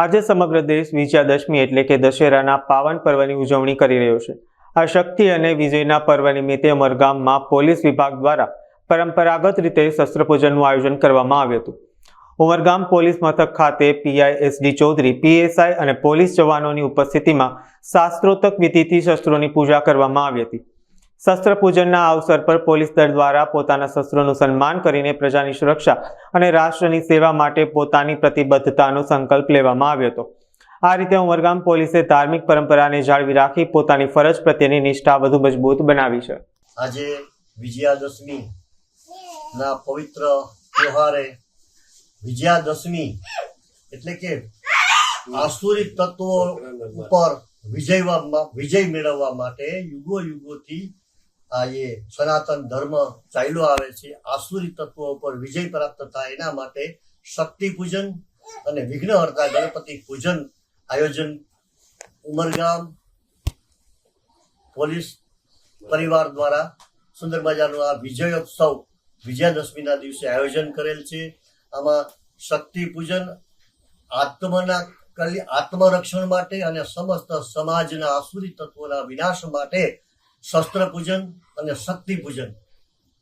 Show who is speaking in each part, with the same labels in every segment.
Speaker 1: આજે સમગ્ર દેશ વિજયાદશમી એટલે કે દશેરાના પાવન પર્વની ઉજવણી કરી રહ્યો છે. આ શક્તિ અને વિજયના પર્વ નિમિત્તે અમરગામમાં પોલીસ વિભાગ દ્વારા પરંપરાગત રીતે શસ્ત્રપૂજનનું આયોજન કરવામાં આવ્યું હતું. ઉમરગામ પોલીસ મથક ખાતે પીઆઈ એસડી ચૌધરી પીએસઆઈ અને પોલીસ જવાનોની ઉપસ્થિતિમાં શાસ્ત્રોતક વિધિથી શસ્ત્રોની પૂજા કરવામાં આવી હતી. શસ્ત્ર પૂજનના અવસર પર પોલીસ દળ દ્વારા પોતાના શસ્ત્રોનું સન્માન કરીને પ્રજાની સુરક્ષા અને રાષ્ટ્રની સેવા માટે પોતાની પ્રતિબદ્ધતાનો સંકલ્પ લેવામાં આવ્યો હતો. આ રીતે ઉમરગામ પોલીસે ધાર્મિક પરંપરાને જાળવી રાખી પોતાની ફરજ પ્રત્યેની નિષ્ઠા વધુ મજબૂત બનાવી છે.
Speaker 2: આજે વિજયાદશમી ના પવિત્ર તહેવારે વિજયાદશમી એટલે કે આસુરી તત્વો ઉપર વિજય વિજય મેળવવા માટે યુગો યુગોથી આ એ સનાતન ધર્મ ચાલ્યો આવે છે. આસુરી તત્વો ઉપર વિજય પ્રાપ્ત થાય એના માટે શક્તિ પૂજન અને વિઘ્નહર્તા ગણપતિ પૂજન આયોજન ઉમરગામ પોલીસ પરિવાર દ્વારા સુંદર મજાનું આ વિજયોત્સવ વિજયાદશમીના દિવસે આયોજન કરેલ છે. આમાં શક્તિ પૂજન આત્મના આત્મરક્ષણ માટે અને સમસ્ત સમાજના આસુરી તત્વોના વિનાશ માટે શસ્ત્ર પૂજન અને શક્તિ પૂજન.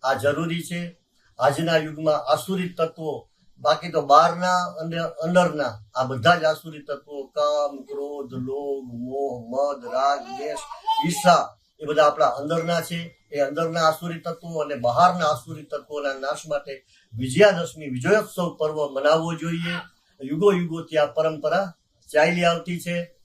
Speaker 2: આ જરૂરી છે. આજના યુગમાં આસુરી તત્વો, બાકી તો બહારના અને અંદરના, આ બધા જ આસુરી તત્વો, કામ, ક્રોધ, લોભ, મોહ, મદ, રાગ દેશ ઈર્ષા, એ બધા આપણા અંદરના છે. એ અંદરના આસુરી તત્વો અને બહારના આસુરી તત્વોના નાશ માટે વિજયાદશમી, વિજયોત્સવ પર્વ મનાવવો જોઈએ. યુગો યુગોથી આ પરંપરા ચાલી આવતી છે.